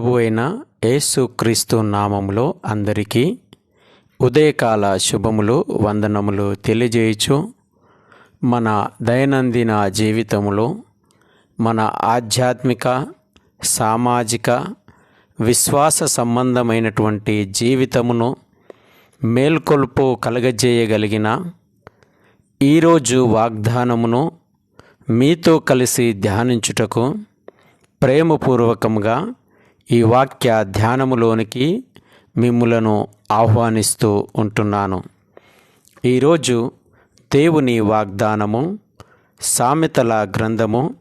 ప్రభు అయిన యేసుక్రీస్తు నామములో అందరికీ ఉదయకాల శుభములు వందనములు తెలియజేయచ్చు మన దైనందిన జీవితంలో మన ఆధ్యాత్మిక సామాజిక విశ్వాస సంబంధమైనటువంటి జీవితమును మేల్కొల్పు కలగజేయగలిగిన ఈరోజు వాగ్దానమును మీతో కలిసి ధ్యానించుటకు ప్రేమపూర్వకంగా ఈ వాక్య ధ్యానములోనికి మిమ్ములను ఆహ్వానిస్తూ ఉంటున్నాను. ఈరోజు దేవుని వాగ్దానము సామెతల గ్రంథము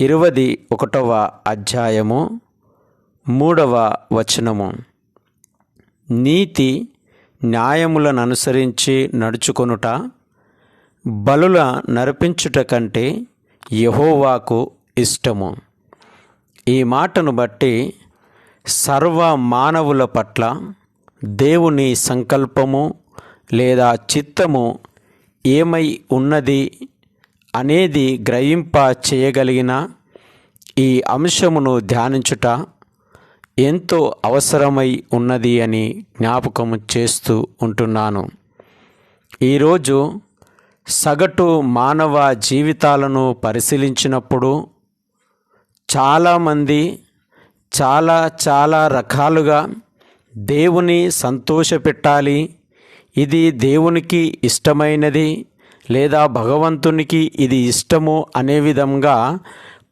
ఇరవది ఒకటవ అధ్యాయము మూడవ వచనము. నీతి న్యాయములను అనుసరించి నడుచుకొనుట బలుల నరపించుట కంటే యహోవాకు ఇష్టము. ఈ మాటను బట్టి సర్వ మానవుల పట్ల దేవుని సంకల్పము లేదా చిత్తము ఏమై ఉన్నది అనేది గ్రహింప చేయగలిగిన ఈ అంశమును ధ్యానించుట ఎంతో అవసరమై ఉన్నది అని జ్ఞాపకం చేస్తూ ఉంటున్నాను. ఈరోజు సగటు మానవ జీవితాలను పరిశీలించినప్పుడు చాలామంది చాలా చాలా రకాలుగా దేవుని సంతోషపెట్టాలి. ఇది దేవునికి ఇష్టమైనది లేదా భగవంతునికి ఇది ఇష్టము అనే విధంగా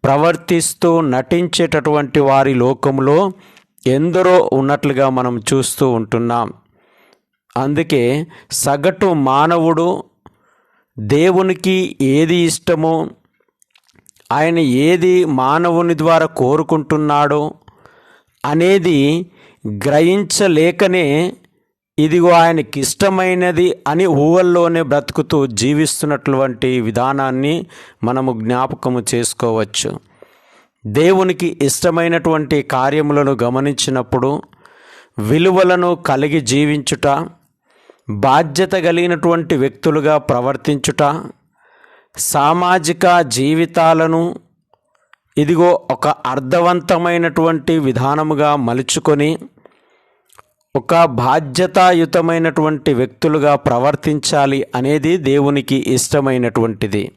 ప్రవర్తిస్తూ నటించేటటువంటి వారి లోకంలో ఎందరో ఉన్నట్లుగా మనం చూస్తూ ఉంటున్నాం. అందుకే సగటు మానవుడు దేవునికి ఏది ఇష్టమో ఆయన ఏది మానవుని ద్వారా కోరుకుంటున్నాడో అనేది గ్రహించలేకనే ఇదిగో ఆయనకి ఇష్టమైనది అని ఊహల్లోనే బ్రతుకుతూ జీవిస్తున్నటువంటి విధానాన్ని మనము జ్ఞాపకము చేసుకోవచ్చు. దేవునికి ఇష్టమైనటువంటి కార్యములను గమనించినప్పుడు విలువలను కలిగి జీవించుట బాధ్యత కలిగినటువంటి వ్యక్తులుగా ప్రవర్తించుట సామాజిక జీవితాలను ఇదిగో ఒక అర్థవంతమైనటువంటి విధానముగా మలుచుకొని ఒక బాధ్యతాయుతమైనటువంటి వ్యక్తులుగా ప్రవర్తించాలి అనేది దేవునికి ఇష్టమైనటువంటిది.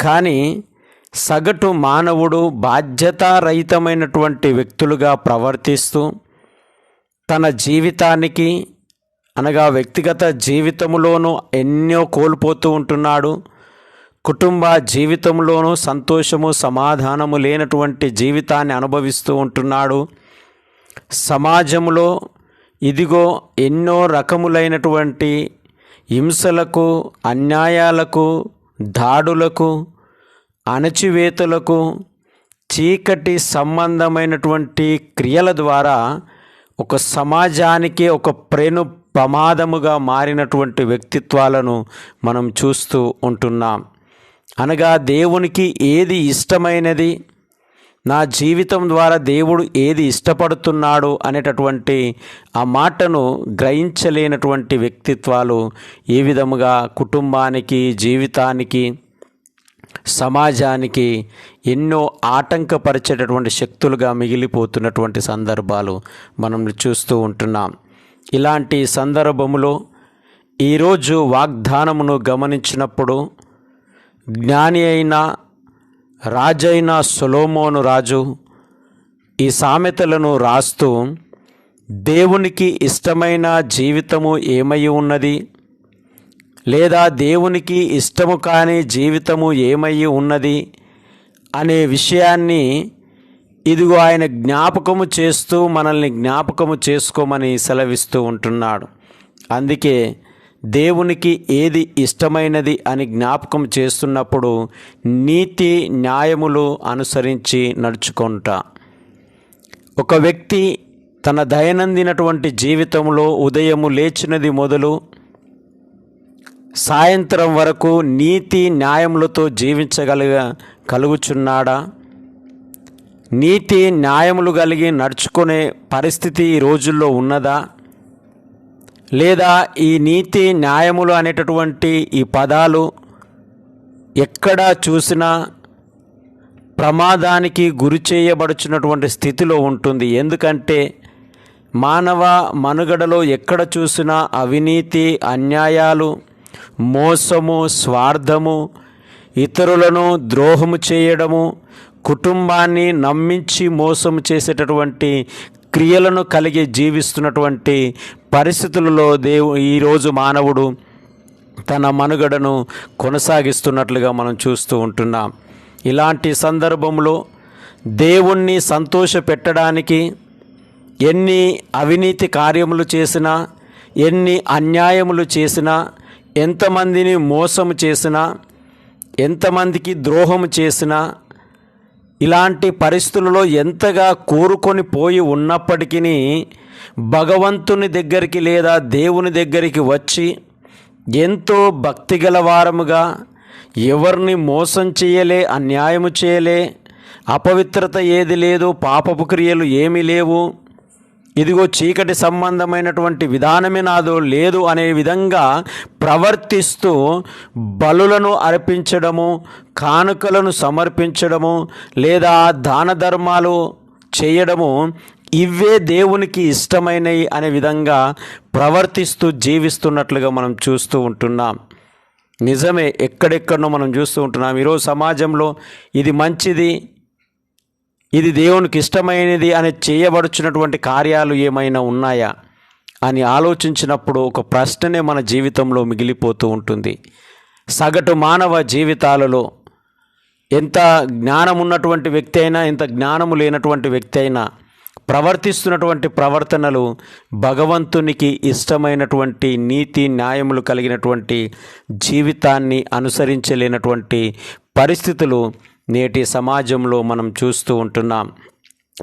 కానీ సగటు మానవుడు బాధ్యతారహితమైనటువంటి వ్యక్తులుగా ప్రవర్తిస్తూ తన జీవితానికి అనగా వ్యక్తిగత జీవితంలోనూ ఎన్నో కోల్పోతూ ఉంటున్నాడు. కుటుంబ జీవితంలోనూ సంతోషము సమాధానము లేనటువంటి జీవితాన్ని అనుభవిస్తూ ఉంటున్నాడు. సమాజంలో ఇదిగో ఎన్నో రకములైనటువంటి హింసలకు అన్యాయాలకు దాడులకు అణచివేతలకు చీకటి సంబంధమైనటువంటి క్రియల ద్వారా ఒక సమాజానికి ఒక ప్రేణు ప్రమాదముగా మారినటువంటి వ్యక్తిత్వాలను మనం చూస్తూ ఉంటున్నాం. అనగా దేవునికి ఏది ఇష్టమైనది? నా జీవితం ద్వారా దేవుడు ఏది ఇష్టపడుతున్నాడు? అనేటటువంటి ఆ మాటను గ్రహించలేనటువంటి వ్యక్తిత్వాలు ఏ విధముగా కుటుంబానికి జీవితానికి సమాజానికి ఎన్నో ఆటంకపరిచేటటువంటి శక్తులుగా మిగిలిపోతున్నటువంటి సందర్భాలు మనం చూస్తూ ఉంటున్నాం. ఇలాంటి సందర్భములో ఈరోజు వాగ్దానమును గమనించినప్పుడు జ్ఞాని అయిన రాజైన సొలోమోను రాజు ఈ సామెతలను రాస్తూ దేవునికి ఇష్టమైన జీవితము ఏమై ఉన్నది? లేదా దేవునికి ఇష్టము కాని జీవితము ఏమై ఉన్నది? అనే విషయాన్ని ఇదిగో ఆయన జ్ఞాపకము చేస్తూ మనల్ని జ్ఞాపకము చేసుకోమని సెలవిస్తూ ఉంటున్నాడు. అందుకే దేవునికి ఏది ఇష్టమైనది అని జ్ఞాపకం చేస్తున్నప్పుడు నీతి న్యాయములు అనుసరించి నడుచుకుంటా ఒక వ్యక్తి తన దైనందినటువంటి జీవితంలో ఉదయము లేచినది మొదలు సాయంత్రం వరకు నీతి న్యాయములతో జీవించగలిగ కలుగుచున్నాడా? నీతి న్యాయములు కలిగి నడుచుకునే పరిస్థితి ఈ రోజుల్లో ఉన్నదా? లేదా ఈ నీతి న్యాయములు అనేటటువంటి ఈ పదాలు ఎక్కడ చూసినా ప్రమాదానికి గురి చేయబడుచున్నటువంటి స్థితిలో ఉంటుంది. ఎందుకంటే మానవ మనుగడలో ఎక్కడ చూసినా అవినీతి అన్యాయాలు మోసము స్వార్థము ఇతరులను ద్రోహము చేయడము కుటుంబాన్ని నమ్మించి మోసము చేసేటటువంటి క్రియలను కలిగి జీవిస్తున్నటువంటి పరిస్థితులలో దేవు ఈరోజు మానవుడు తన మనుగడను కొనసాగిస్తున్నట్లుగా మనం చూస్తూ ఉంటున్నాం. ఇలాంటి సందర్భంలో దేవుణ్ణి సంతోష పెట్టడానికి ఎన్ని అవినీతి కార్యములు చేసినా ఎన్ని అన్యాయములు చేసినా ఎంతమందిని మోసము చేసినా ఎంతమందికి ద్రోహము చేసినా ఇలాంటి పరిస్థితులలో ఎంతగా కోరుకొని పోయి ఉన్నప్పటికీ భగవంతుని దగ్గరికి లేదా దేవుని దగ్గరికి వచ్చి ఎంతో భక్తి వారముగా ఎవరిని మోసం చేయలే అన్యాయము చేయలే అపవిత్రత ఏది లేదు పాపపు క్రియలు ఏమీ లేవు. ఇదిగో చీకటి సంబంధమైనటువంటి విధానమే నాదో లేదు అనే విధంగా ప్రవర్తిస్తూ బలులను అర్పించడము కానుకలను సమర్పించడము లేదా దాన ధర్మాలు చేయడము ఇవే దేవునికి ఇష్టమైనవి అనే విధంగా ప్రవర్తిస్తూ జీవిస్తున్నట్లుగా మనం చూస్తూ ఉంటున్నాం. నిజమే ఎక్కడెక్కడనో మనం చూస్తూ ఉంటున్నాం. ఈరోజు సమాజంలో ఇది మంచిది ఇది దేవునికి ఇష్టమైనది అని చేయబడుచున్నటువంటి కార్యాలు ఏమైనా ఉన్నాయా? అని ఆలోచించినప్పుడు ఒక ప్రశ్ననే మన జీవితంలో మిగిలిపోతూ ఉంటుంది. సగటు మానవ జీవితాలలో ఎంత జ్ఞానం ఉన్నటువంటి వ్యక్తి అయినా ఎంత జ్ఞానము లేనటువంటి వ్యక్తి అయినా ప్రవర్తిస్తున్నటువంటి ప్రవర్తనలు భగవంతునికి ఇష్టమైనటువంటి నీతి న్యాయములు కలిగినటువంటి జీవితాన్ని అనుసరించలేనటువంటి పరిస్థితులు నేటి సమాజంలో మనం చూస్తూ ఉంటున్నాం.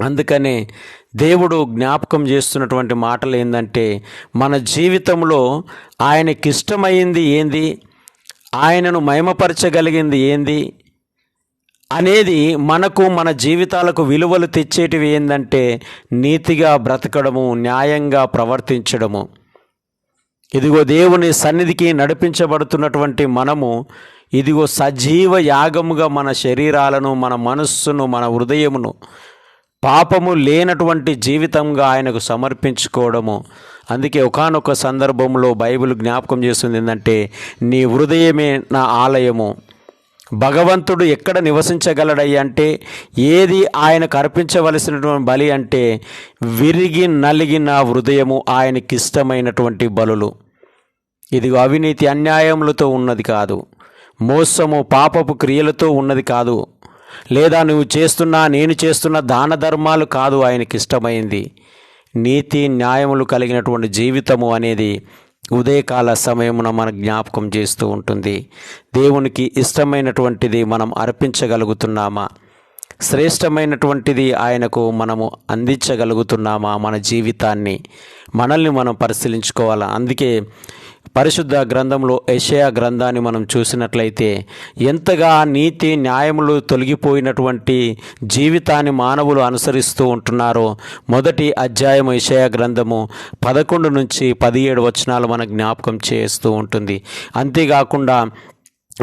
అందుకనే దేవుడు జ్ఞాపకం చేస్తున్నటువంటి మాటలు ఏంటంటే మన జీవితంలో ఆయనకిష్టమైంది ఏంది? ఆయనను మహిమపరచగలిగింది ఏంది? అనేది మనకు మన జీవితాలకు విలువలు తెచ్చేటివి ఏంటంటే నీతిగా బ్రతకడము న్యాయంగా ప్రవర్తించడము. ఇదిగో దేవుని సన్నిధికి నడిపించబడుతున్నటువంటి మనము ఇదిగో సజీవ యాగముగా మన శరీరాలను మన మనస్సును మన హృదయమును పాపము లేనటువంటి జీవితంగా ఆయనకు సమర్పించుకోవడము. అందుకే ఒకానొక సందర్భంలో బైబిల్ జ్ఞాపకం చేస్తుంది ఏంటంటే నీ హృదయమే నా ఆలయము. భగవంతుడు ఎక్కడ నివసించగలడయ్య అంటే ఏది ఆయనకు అర్పించవలసినటువంటి బలి అంటే విరిగి నలిగిన హృదయము ఆయనకిష్టమైనటువంటి బలులు. ఇది అవినీతి అన్యాయములతో ఉన్నది కాదు. మోసము పాపపు క్రియలతో ఉన్నది కాదు. లేదా నువ్వు చేస్తున్నా నేను చేస్తున్న దాన ధర్మాలు కాదు ఆయనకి ఇష్టమైంది నీతి న్యాయములు కలిగినటువంటి జీవితము అనేది ఉదయకాల సమయమున మన జ్ఞాపకం చేస్తూ ఉంటుంది. దేవునికి ఇష్టమైనటువంటిది మనం అర్పించగలుగుతున్నామా? శ్రేష్టమైనటువంటిది ఆయనకు మనము అందించగలుగుతున్నామా మన జీవితాన్ని? మనల్ని మనం పరిశీలించుకోవాలా? అందుకే పరిశుద్ధ గ్రంథంలో యెషయా గ్రంథాన్ని మనం చూసినట్లయితే ఎంతగా నీతి న్యాయములు తొలగిపోయినటువంటి జీవితాన్ని మానవులు అనుసరిస్తూ ఉంటున్నారో మొదటి అధ్యాయం యెషయా గ్రంథము పదకొండు నుంచి పదిహేడు వచనాలు మన జ్ఞాపకం చేస్తూ ఉంటుంది. అంతేకాకుండా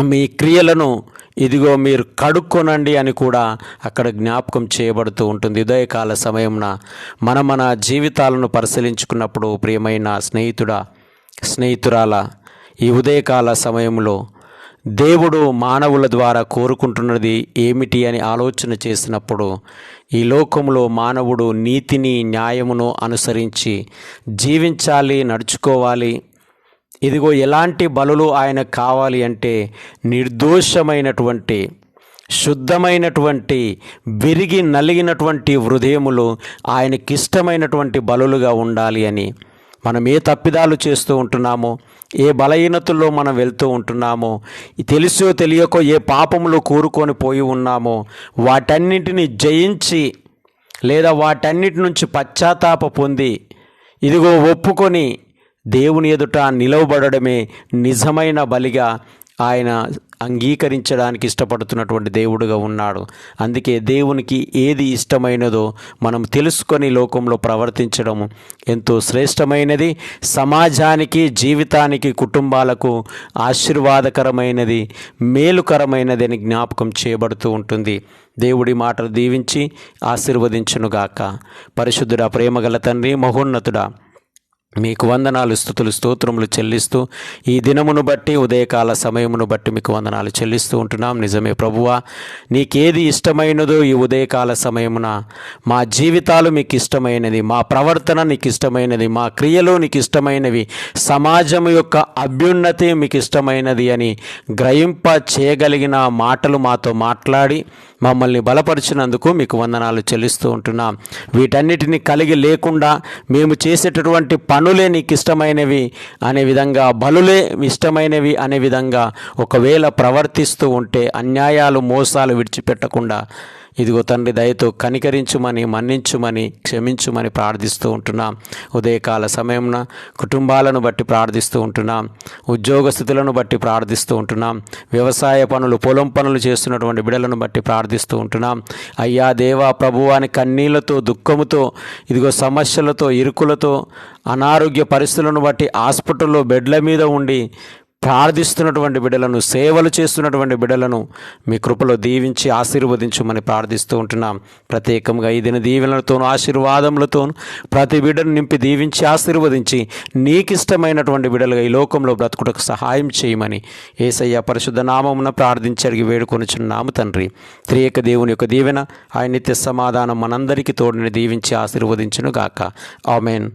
మీ క్రియలను ఇదిగో మీరు కడుక్కొనండి అని కూడా అక్కడ జ్ఞాపకం చేయబడుతూ ఉంటుంది. ఉదయకాల సమయంన మన మన జీవితాలను పరిశీలించుకున్నప్పుడు ప్రియమైన స్నేహితుడా స్నేహితురాల ఈ ఉదయకాల సమయంలో దేవుడు మానవుల ద్వారా కోరుకుంటున్నది ఏమిటి అని ఆలోచన చేసినప్పుడు ఈ లోకంలో మానవుడు నీతిని న్యాయమును అనుసరించి జీవించాలి నడుచుకోవాలి. ఇదిగో ఎలాంటి బలులు ఆయన కావాలి అంటే నిర్దోషమైనటువంటి శుద్ధమైనటువంటి విరిగి నలిగినటువంటి హృదయములు ఆయనకిష్టమైనటువంటి బలులుగా ఉండాలి అని మనం ఏ తప్పిదాలు చేస్తూ ఉంటున్నామో ఏ బలహీనతల్లో మనం వెళ్తూ ఉంటున్నామో తెలుసో తెలియకో ఏ పాపములో కూరుకొని పోయి ఉన్నామో వాటన్నింటిని జయించి లేదా వాటన్నిటి నుంచి పశ్చాత్తాప పొంది ఇదిగో ఒప్పుకొని దేవుని ఎదుట నిలవబడమే నిజమైన బలిగా ఆయన అంగీకరించడానికి ఇష్టపడుతున్నటువంటి దేవుడుగా ఉన్నాడు. అందుకే దేవునికి ఏది ఇష్టమైనదో మనం తెలుసుకొని లోకంలో ప్రవర్తించడం ఎంతో శ్రేష్టమైనది. సమాజానికి జీవితానికి కుటుంబాలకు ఆశీర్వాదకరమైనది మేలుకరమైనది అని జ్ఞాపకం చేయబడుతూ ఉంటుంది. దేవుడి మాటలు దీవించి ఆశీర్వదించునుగాక. పరిశుద్ధుడా ప్రేమగల తండ్రి మహోన్నతుడా మీకు వందనాలు స్థుతులు స్తోత్రములు చెల్లిస్తూ ఈ దినమును బట్టి ఉదయకాల సమయమును బట్టి మీకు వందనాలు చెల్లిస్తూ ఉంటున్నాం. నిజమే ప్రభువా నీకేది ఇష్టమైనదో ఈ ఉదయకాల సమయమున మా జీవితాలు మీకు ఇష్టమైనది మా ప్రవర్తన నీకు ఇష్టమైనది మా క్రియలు నీకు ఇష్టమైనవి సమాజం యొక్క అభ్యున్నతి మీకు ఇష్టమైనది అని గ్రహింప చేయగలిగిన మాటలు మాతో మాట్లాడి మమ్మల్ని బలపరిచినందుకు మీకు వందనాలు చెల్లిస్తూ ఉంటున్నాం. వీటన్నిటిని కలిగి లేకుండా మేము చేసేటటువంటి పనులే నీకు ఇష్టమైనవి అనే విధంగా బలులే ఇష్టమైనవి అనే విధంగా ఒకవేళ ప్రవర్తిస్తూ ఉంటే అన్యాయాలు మోసాలు విడిచిపెట్టకుండా ఇదిగో తండ్రి దయతో కనికరించుమని మన్నించుమని క్షమించుమని ప్రార్థిస్తూ ఉంటున్నాం. ఉదయకాల సమయంన కుటుంబాలను బట్టి ప్రార్థిస్తూ ఉంటున్నాం. ఉద్యోగ స్థితులను బట్టి ప్రార్థిస్తూ ఉంటున్నాం. వ్యవసాయ పనులు పొలం పనులు చేస్తున్నటువంటి బిడలను బట్టి ప్రార్థిస్తూ ఉంటున్నాం. అయ్యా దేవా ప్రభువాని కన్నీళ్ళతో దుఃఖముతో ఇదిగో సమస్యలతో ఇరుకులతో అనారోగ్య పరిస్థితులను బట్టి హాస్పిటల్లో బెడ్ల మీద ఉండి ప్రార్థిస్తున్నటువంటి బిడ్డలను సేవలు చేస్తున్నటువంటి బిడ్డలను మీ కృపలో దీవించి ఆశీర్వదించమని ప్రార్థిస్తూ ఉంటున్నాం. ప్రత్యేకంగా ఈ దిన దీవెనలతోనూ ఆశీర్వాదములతోనూ ప్రతి బిడ్డను నింపి దీవించి ఆశీర్వదించి నీకిష్టమైనటువంటి బిడ్డలుగా ఈ లోకంలో బ్రతుకుటకు సహాయం చేయమని ఏసయ్య పరిశుద్ధ నామమున ప్రార్థించి అడిగి వేడుకొనుచున్నాము తండ్రి. త్రియక దేవుని యొక్క దీవెన ఆయన నిత్య సమాధానం మనందరికీ తోడిని దీవించి ఆశీర్వదించును గాక ఆమెన్.